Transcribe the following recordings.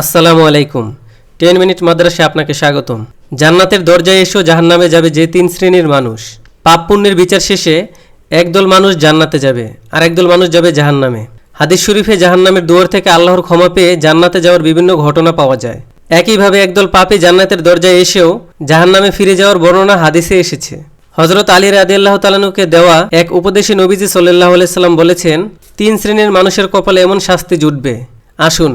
আসসালামু আলাইকুম। Ten minute মাদ্রাসে আপনাকে স্বাগতম। জান্নাতের দরজায় এসেও জাহান্নামে যাবে যে তিন শ্রেণির মানুষ। পাপ পুণ্যের বিচার শেষে একদল মানুষ জান্নাতে যাবে আর একদল মানুষ যাবে জাহান্নামে। হাদিস শরীফে জাহান্নামের দুয়ার থেকে আল্লাহর ক্ষমা পেয়ে জান্নাতে যাওয়ার বিভিন্ন ঘটনা পাওয়া যায়। একইভাবে একদল পাপে জান্নাতের দরজায় এসেও জাহান্নামে ফিরে যাওয়ার বর্ণনা হাদিসে এসেছে। হজরত আলী রাদি আল্লাহ তালানুকে দেওয়া এক উপদেশে নবীজি সাল্লাহ সাল্লাম বলেছেন, তিন শ্রেণির মানুষের কপালে এমন শাস্তি জুটবে। আসুন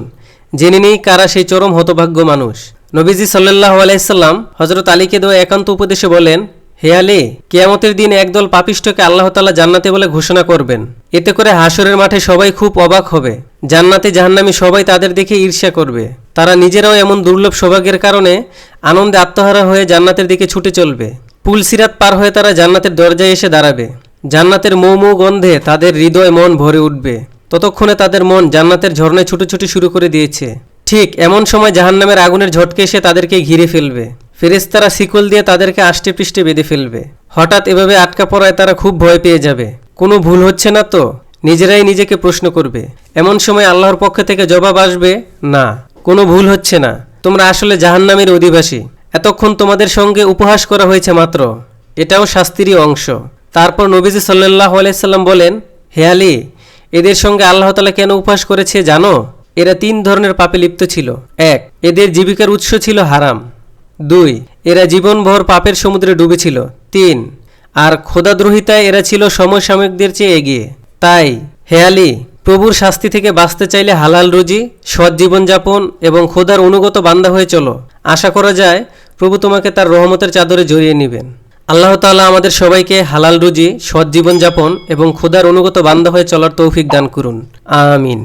জেনে নেই কারা সেই চরম হতভাগ্য মানুষ। নবীজি সাল্লাহ আলাইসাল্লাম হজরত আলীকে দেওয়া একান্ত উপদেশে বলেন, হে আলী, কেয়ামতের দিন একদল পাপিষ্ঠকে আল্লাহ তালা জান্নাতে বলে ঘোষণা করবেন। এতে করে হাসরের মাঠে সবাই খুব অবাক হবে। জান্নাতে জাহান্নামী সবাই তাদের দেখে ঈর্ষা করবে। তারা নিজেরাও এমন দুর্লভ সৌভাগ্যের কারণে আনন্দে আত্মহারা হয়ে জান্নাতের দিকে ছুটে চলবে। পুলসিরাত পার হয়ে তারা জান্নাতের দরজায় এসে দাঁড়াবে। জান্নাতের মৌ মৌ গন্ধে তাদের হৃদয় মন ভরে উঠবে। ততক্ষণে তাদের মন জান্নাতের ঝর্ণায় ছুটোছুটি শুরু করে দিয়েছে। ঠিক এমন সময় জাহান্নামের আগুনের ঝটকে এসে তাদেরকে ঘিরে ফেলবে। ফেরেশতারা শিকল দিয়ে তাদেরকে আষ্টে পৃষ্ঠে বেঁধে ফেলবে। হঠাৎ এভাবে আটকা পড়ায় তারা খুব ভয় পেয়ে যাবে। কোনো ভুল হচ্ছে না তো? নিজেরাই নিজেকে প্রশ্ন করবে। এমন সময় আল্লাহর পক্ষ থেকে জবাব আসবে, না, কোনো ভুল হচ্ছে না। তোমরা আসলে জাহান্নামের অধিবাসী। এতক্ষণ তোমাদের সঙ্গে উপহাস করা হয়েছে মাত্র। এটাও শাস্তিরই অংশ। তারপর নবীজি সাল্লাহ আলাইসাল্লাম বলেন, হে আলী এদের সঙ্গে আল্লাহ তালা কেন উপাস করেছে জানো? এরা তিন ধরনের পাপে লিপ্ত ছিল। এক, এদের জীবিকার উৎস ছিল হারাম। দুই, এরা জীবনভর পাপের সমুদ্রে ডুবেছিল। তিন, আর খোদাদ্রোহিতায় এরা ছিল সমসাময়িকদের চেয়ে এগিয়ে। তাই হেয়ালি প্রভুর শাস্তি থেকে বাঁচতে চাইলে হালাল রুজি, সৎ জীবনযাপন এবং খোদার অনুগত বান্দা হয়ে চলো। আশা করা যায়, প্রভু তোমাকে তার রহমতের চাদরে জড়িয়ে নেবেন। আল্লাহ তালা আমাদের সবাইকে হালাল রুজি, সৎ জীবনযাপন এবং ক্ষুধার অনুগত বান্দা হয়ে চলার তৌফিক দান করুন। আমিন।